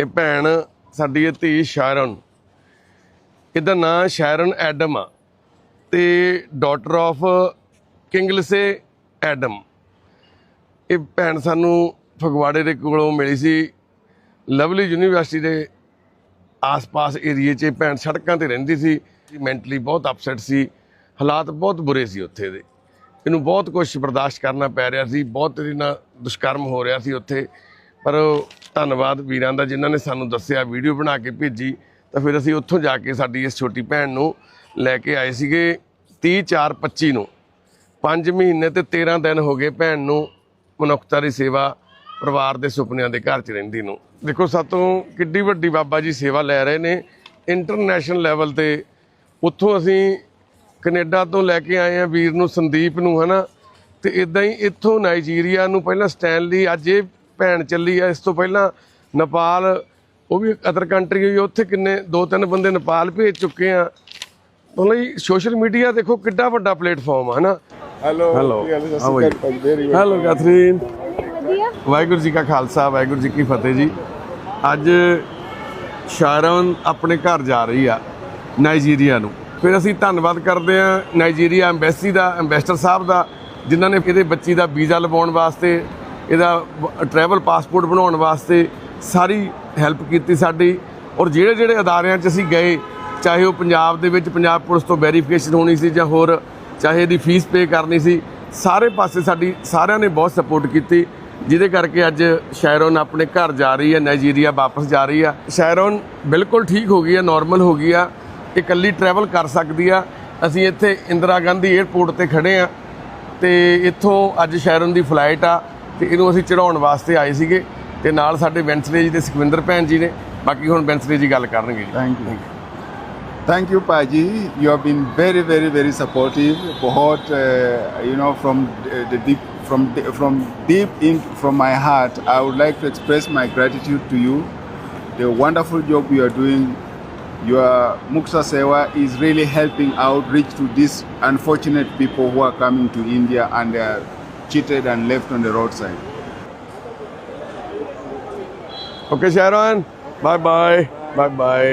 ਇਹ ਭੈਣ ਸਾਡੀ ਇਹ ਧੀ ਸ਼ਾਇਰਨ ਇਹਦਾ ਨਾਂ ਸ਼ਾਇਰਨ ਐਡਮ ਆ ਤੇ ਡਾਟਰ ਆਫ ਕਿੰਗਲਸੇ ਐਡਮ। ਇਹ ਭੈਣ ਸਾਨੂੰ ਫਗਵਾੜੇ ਦੇ ਕੋਲੋਂ ਮਿਲੀ ਸੀ, ਲਵਲੀ ਯੂਨੀਵਰਸਿਟੀ ਦੇ ਆਸ-ਪਾਸ ਏਰੀਏ 'ਚ ਇਹ ਭੈਣ ਸੜਕਾਂ ਤੇ ਰਹਿੰਦੀ ਸੀ। ਮੈਂਟਲੀ ਬਹੁਤ ਅਪਸੈਟ ਸੀ, ਹਾਲਾਤ ਬਹੁਤ ਬੁਰੇ ਸੀ ਉੱਥੇ ਦੇ। ਇਹਨੂੰ ਬਹੁਤ ਕੁਝ ਬਰਦਾਸ਼ਤ ਕਰਨਾ ਪੈ ਰਿਹਾ ਸੀ, ਬਹੁਤ ਇਹਦੇ ਨਾਲ ਦੁਸ਼ਕਰਮ ਹੋ ਰਿਹਾ ਸੀ ਉੱਥੇ। ਪਰ ਧੰਨਵਾਦ ਵੀਰਾਂ ਦਾ ਜਿਨ੍ਹਾਂ ਨੇ ਸਾਨੂੰ ਦੱਸਿਆ, ਵੀਡੀਓ ਬਣਾ ਕੇ ਭੇਜੀ। ਤਾਂ ਫਿਰ ਅਸੀਂ ਉੱਥੋਂ ਜਾ ਕੇ ਸਾਡੀ ਇਸ ਛੋਟੀ ਭੈਣ ਨੂੰ ਲੈ ਕੇ ਆਏ ਸੀਗੇ 30 4 25 ਨੂੰ। 5 ਮਹੀਨੇ ਤੇ 13 ਦਿਨ ਹੋ ਗਏ ਭੈਣ ਨੂੰ ਮਨੁੱਖਤਾ ਦੀ ਸੇਵਾ ਪਰਿਵਾਰ ਦੇ ਸੁਪਨਿਆਂ ਦੇ ਘਰ 'ਚ ਰਹਿੰਦੀ ਨੂੰ। ਦੇਖੋ, ਸਾਤੋਂ ਕਿੱਡੀ ਵੱਡੀ ਬਾਬਾ ਜੀ ਸੇਵਾ ਲੈ ਰਹੇ ਨੇ। ਇੰਟਰਨੈਸ਼ਨਲ ਲੈਵਲ ਤੇ ਉੱਥੋਂ ਅਸੀਂ ਕੈਨੇਡਾ ਤੋਂ ਲੈ ਕੇ ਆਏ ਆ ਵੀਰ ਨੂੰ, ਸੰਦੀਪ ਨੂੰ, ਹਨਾ। ਤੇ ਇਦਾਂ ਹੀ ਇੱਥੋਂ ਨਾਈਜੀਰੀਆ ਨੂੰ ਪਹਿਲਾਂ ਸਟੈਨਲੀ ਅੱਜ ਇਹ ਭੈਣ ਚੱਲੀ ਆ। ਇਸ ਤੋਂ ਪਹਿਲਾਂ ਨੇਪਾਲ ਉਹ ਵੀ ਅਦਰ ਕੰਟਰੀ ਹੋਈ ਉੱਥੇ ਕਿੰਨੇ ਦੋ ਤਿੰਨ ਬੰਦੇ ਨੇਪਾਲ ਭੇਜ ਚੁੱਕੇ ਆ। ਮਤਲਬ ਸੋਸ਼ਲ ਮੀਡੀਆ ਦੇਖੋ ਕਿੱਡਾ ਵੱਡਾ ਪਲੇਟਫਾਰਮ ਆ ਹਨਾ? Very well. Hello Catherine Waheguru ji ਕਾ ਖਾਲਸਾ ਵਾਹਿਗੁਰੂ ਜੀ ਕੀ ਫਤਿਹ ਜੀ। ਅੱਜ ਸ਼ਾਰਨ ਆਪਣੇ ਘਰ ਜਾ ਰਹੀ ਆ ਨਾਈਜੀਰੀਆ ਨੂੰ। ਫਿਰ ਅਸੀਂ ਧੰਨਵਾਦ ਕਰਦੇ ਆ ਨਾਈਜੀਰੀਆ ਐਮਬੈਸੀ ਦਾ ਐਮਬੈਸਡਰ ਸਾਹਿਬ ਦਾ ਜਿਨ੍ਹਾਂ ਨੇ ਇਹਦੇ ਬੱਚੀ ਦਾ ਵੀਜ਼ਾ ਲਵਾਉਣ ਵਾਸਤੇ ਇਹਦਾ ਟਰੈਵਲ ਪਾਸਪੋਰਟ ਬਣਾਉਣ ਵਾਸਤੇ ਸਾਰੀ ਹੈਲਪ ਕੀਤੀ ਸਾਡੀ ਔਰ ਜਿਹੜੇ ਜਿਹੜੇ ਅਦਾਰਿਆਂ 'ਚ ਅਸੀਂ ਗਏ, ਚਾਹੇ ਉਹ ਪੰਜਾਬ ਦੇ ਵਿੱਚ ਪੰਜਾਬ ਪੁਲਿਸ ਤੋਂ ਵੈਰੀਫਿਕੇਸ਼ਨ ਹੋਣੀ ਸੀ ਜਾਂ ਹੋਰ, ਚਾਹੇ ਇਹਦੀ ਫੀਸ ਪੇ ਕਰਨੀ ਸੀ, ਸਾਰੇ ਪਾਸੇ ਸਾਡੀ ਸਾਰਿਆਂ ਨੇ ਬਹੁਤ ਸਪੋਰਟ ਕੀਤੀ, ਜਿਹਦੇ ਕਰਕੇ ਅੱਜ ਸ਼ੈਰੋਨ ਆਪਣੇ ਘਰ ਜਾ ਰਹੀ ਹੈ ਨਾਈਜੀਰੀਆ ਵਾਪਸ ਜਾ ਰਹੀ ਆ। ਸ਼ੈਰੋਨ ਬਿਲਕੁਲ ਠੀਕ ਹੋ ਗਈ ਹੈ ਨਾਰਮਲ ਹੋ ਗਈ ਆ ਇਕੱਲੀ ਟਰੈਵਲ ਕਰ ਸਕਦੀ ਆ। ਅਸੀਂ ਇੱਥੇ ਇੰਦਰਾ ਗਾਂਧੀ 에ਅਰਪੋਰਟ ਤੇ ਖੜੇ ਆ ਤੇ ਇੱਥੋਂ ਅੱਜ ਸ਼ੈਰੋਨ ਦੀ ਫਲਾਈਟ ਆ Thank you, Paji. You have been very, very, very supportive. Bohot, uh, you know, from uh, the deep, from from deep in from my heart, I would like to express my gratitude to you. The wonderful job you are doing. Your Muksa Sewa is really helping outreach to these unfortunate people who are coming to India and they cheated and left on the roadside. Okay, Sharon. Bye-bye. Bye-bye.